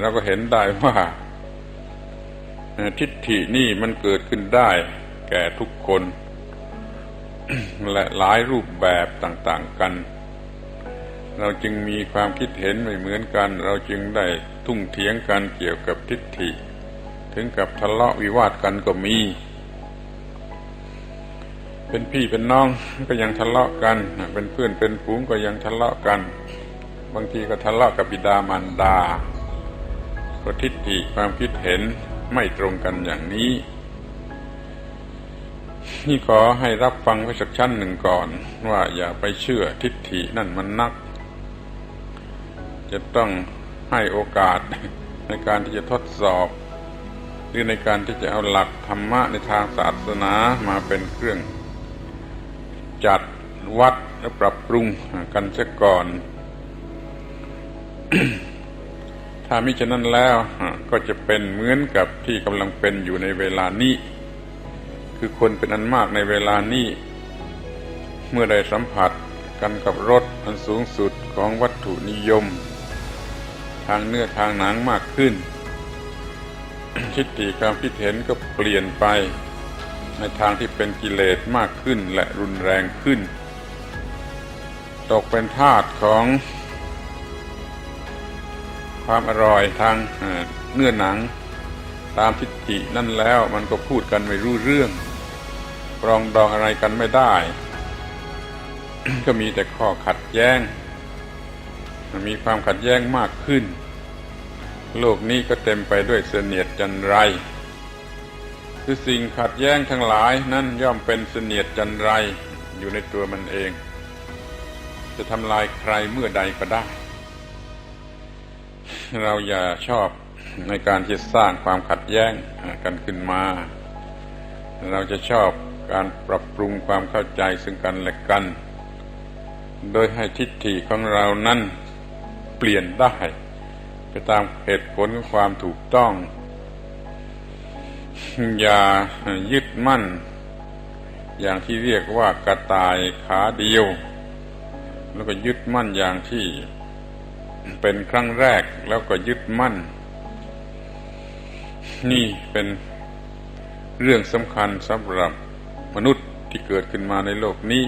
เราก็เห็นได้ว่าทิฏฐินี่มันเกิดขึ้นได้ แก่ทุกคน และหลายรูปแบบต่างๆกัน เราจึงมีความคิดเห็นไม่เหมือนกัน เราจึงได้ทุ่งเถียงกันเกี่ยวกับทิฏฐิ ถึงกับทะเลาะวิวาทกันก็มี เป็นพี่เป็นน้องก็ยังทะเลาะกัน เป็นเพื่อนเป็นฝูงก็ยังทะเลาะกัน บางทีก็ทะเลาะกับบิดามารดา เพราะทิฏฐิความคิดเห็นไม่ตรงกันอย่างนี้นี่ขอให้รับฟังไว้สักชั้นหนึ่งก่อน ว่าอย่าไปเชื่อทิฏฐินั่นมันนัก จะต้องให้โอกาสในการที่จะทดสอบหรือในการที่จะเอาหลักธรรมะในทางศาสนามาเป็นเครื่อง จัดวัดและปรับปรุงกันเสียก่อน ถ้ามิฉะนั้นแล้วก็จะเป็นเหมือนกับที่กำลังเป็นอยู่ในเวลานี้ คือคนเป็นอันมากในเวลานี้ เมื่อได้สัมผัสกันกับรสอันสูงสุดของวัตถุนิยม ทางเนื้อทางหนังมากขึ้นทิฏฐิความคิดเห็นก็เปลี่ยนไป ในทางที่เป็นกิเลสมากขึ้นและรุนแรงขึ้น ตกเป็นทาสของ ความอร่อยทางเนื้อหนัง ตามทิฏฐินั่นแล้วมันก็พูดกันไม่รู้เรื่องปรองดองอะไรกันไม่ได้ ก็มีแต่ข้อขัดแย้ง มีความขัดแย้งมากขึ้น โลกนี้ก็เต็มไปด้วยเสนียดจันไร คือสิ่งขัดแย้งทั้งหลายนั่นย่อมเป็นเสนียดจันไรอยู่ในตัวมันเอง จะทำลายใครเมื่อใดก็ได้ เราอย่าชอบในการที่สร้างความขัดแย้งกันขึ้นมา เราจะชอบการปรับปรุงความเข้าใจซึ่งกันและกัน โดยให้ทิฏฐิของเรานั้นเปลี่ยนได้ ไปตามเหตุผลของความถูกต้อง อย่ายึดมั่น อย่างที่เรียกว่ากระต่ายขาเดียว แล้วก็ยึดมั่นอย่างที่ เป็นครั้งแรกแล้วก็ยึดมั่น นี่เป็นเรื่องสำคัญสำหรับมนุษย์ที่เกิดขึ้นมาในโลกนี้